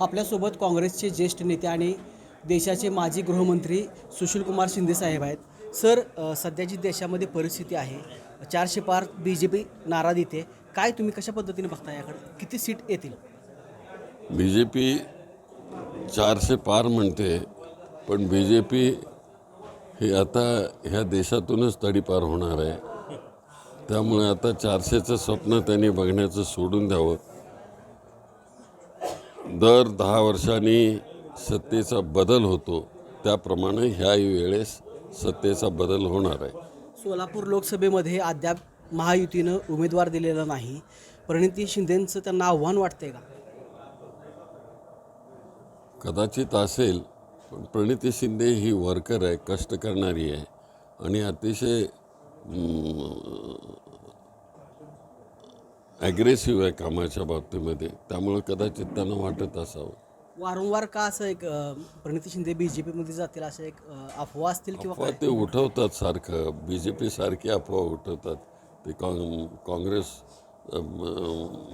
आपल्यासोबत काँग्रेसचे ज्येष्ठ नेते आणि देशाचे माजी गृहमंत्री सुशीलकुमार शिंदेसाहेब आहेत. सर सध्या सध्याची देशामध्ये परिस्थिती आहे. चारशे पार बी जे पी नाराज येते काय तुम्ही कशा पद्धतीने बघता याकडे? किती सीट येतील? बी जे पी चारशे पार म्हणते पण बी जे पी हे आता ह्या देशातूनच तडीपार होणार आहे. त्यामुळे आता चारशेचं स्वप्न त्यांनी बघण्याचं सोडून द्यावं. दर दहा वर्षांनी सत्तेचा बदल होतो त्याप्रमाणे ह्या वेळेस सत्तेचा बदल होणार आहे. सोलापूर लोकसभेमध्ये अद्याप महायुतीनं उमेदवार दिलेला नाही. प्रणिती शिंदेंचं त्यांना आव्हान वाटतंय का? कदाचित असेल पण प्रणिती शिंदे ही वर्कर आहे कष्ट करणारी आहे. आणि अतिशय ॲग्रेसिव्ह आहे कामाच्या बाबतीमध्ये. त्यामुळे कदाचित त्यांना वाटत असावं. वारंवार का असं एक प्रणिती शिंदे बी जे पीमध्ये जातील असं एक अफवा असतील किंवा अफवा ते उठवतात सारखं. बी जे पी सारखी अफवा उठवतात. ते काँग्रेस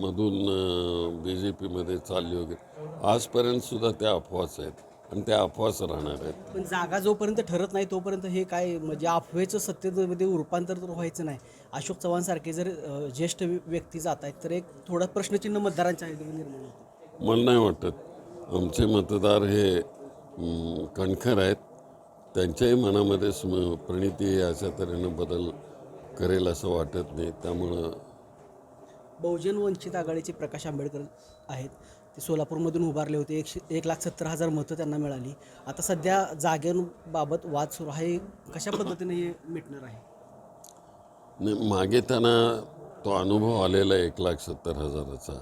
मधून बी जे पीमध्ये चालली वगैरे. आजपर्यंत सुद्धा त्या अफवाच आहेत. आणि त्या अफवाच राहणार आहेत. पण जागा जोपर्यंत ठरत नाही तोपर्यंत हे काय म्हणजे अफवेचं सत्तेमध्ये रूपांतर तर व्हायचं नाही. अशोक चव्हाण सारखे जर अ, ज्येष्ठ व्यक्ती जात आहेत तर एक थोडं प्रश्नचिन्ह मतदारांच्या निर्माण होतं. मला नाही वाटत. आमचे मतदार हे कणखर आहेत. त्यांच्याही मनामध्ये स्म प्रणिती अशा तऱ्हेनं बदल करेल असं वाटत नाही. त्यामुळं बहुजन वंचित आघाडीचे प्रकाश आंबेडकर आहेत. ते सोलापूरमधून उभारले होते. एकशे एक लाख सत्तर हजार मतं त्यांना मिळाली. आता सध्या जागेबाबत वाद सुरू आहे. कशा पद्धतीने हे मिटणार आहे? नाही मागे त्यांना तो अनुभव आलेला आहे एक लाख सत्तर हजाराचा.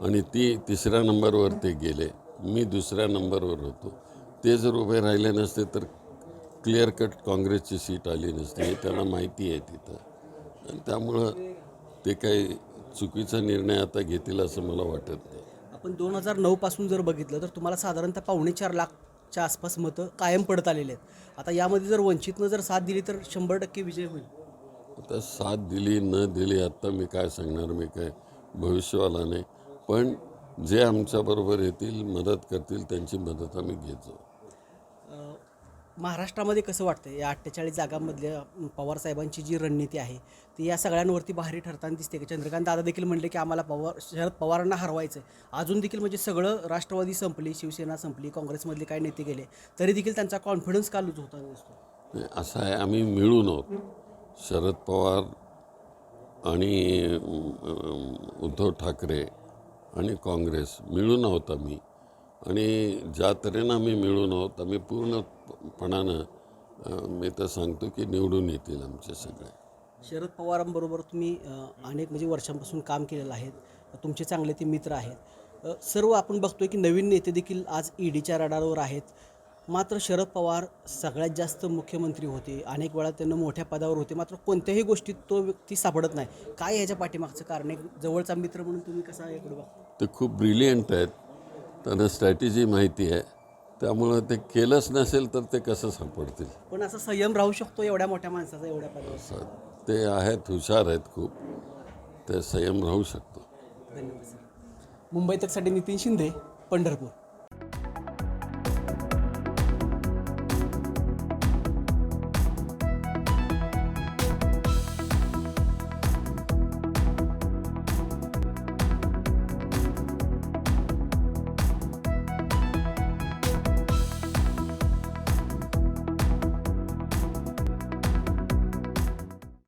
आणि ती तिसऱ्या नंबरवर ते गेले. मी दुसऱ्या नंबरवर होतो. ते जर उभे राहिले नसते तर क्लिअर कट काँग्रेसची सीट आली नसते. हे त्यांना माहिती आहे तिथं. आणि त्यामुळं ते काही चुकीचा निर्णय आता घेतील असं मला वाटत नाही. पण दोन हजार नऊपासून जर बघितलं तर तुम्हाला साधारणतः पावणे चार लाखच्या आसपास मतं कायम पडत आलेले आहेत. आता यामध्ये जर वंचितनं जर साथ दिली तर शंभर टक्के विजय होईल. आता साथ दिली न दिली आत्ता मी काय सांगणार मी काय भविष्यवाला नाही. पण जे आमच्याबरोबर येतील मदत करतील त्यांची मदत आम्ही घेतो. महाराष्ट्रामध्ये कसं वाटतं या अठ्ठेचाळीस जागांमधल्या पवार साहेबांची जी रणनीती आहे ती या सगळ्यांवरती भारी ठरताना दिसते की? चंद्रकांत दादा देखील म्हणले की आम्हाला पवार शरद पवारांना हरवायचं आहे अजून देखील म्हणजे सगळं राष्ट्रवादी संपली शिवसेना संपली काँग्रेसमधले काही नेते गेले तरी देखील त्यांचा कॉन्फिडन्स का लूज होता दिसतो? असं आहे आम्ही मिळून आहोत. शरद पवार आणि उद्धव ठाकरे आणि काँग्रेस मिळून आहोत आम्ही. आणि ज्या तऱ्हेनं आम्ही मिळून आहोत आम्ही पूर्णपणानं मी तर सांगतो की निवडून येतील आमचे सगळे. शरद पवारांबरोबर तुम्ही अनेक म्हणजे वर्षांपासून काम केलेलं आहे तुमचे चांगले ते मित्र आहेत. सर्व आपण बघतोय की नवीन नेते देखील आज ईडीच्या रडारवर आहेत. मात्र शरद पवार सगळ्यात जास्त मुख्यमंत्री होते. अनेक वेळा त्यांना मोठ्या पदावर होते. मात्र कोणत्याही गोष्टीत तो व्यक्ती सापडत नाही. काय याच्या पाठीमागचं कारण एक जवळचा मित्र म्हणून तुम्ही कसा याकडे बघता? ते खूप ब्रिलियंट आहेत. त्यांना स्ट्रॅटेजी माहिती आहे. त्यामुळं ते केलंच नसेल तर ते कसं सापडतील? पण असा संयम राहू शकतो एवढ्या मोठ्या माणसाचा एवढ्या पदावर. असं ते आहेत हुशार आहेत खूप. ते संयम राहू शकतो. धन्यवाद सर. मुंबई तकसाठी नितीन शिंदे पंढरपूर.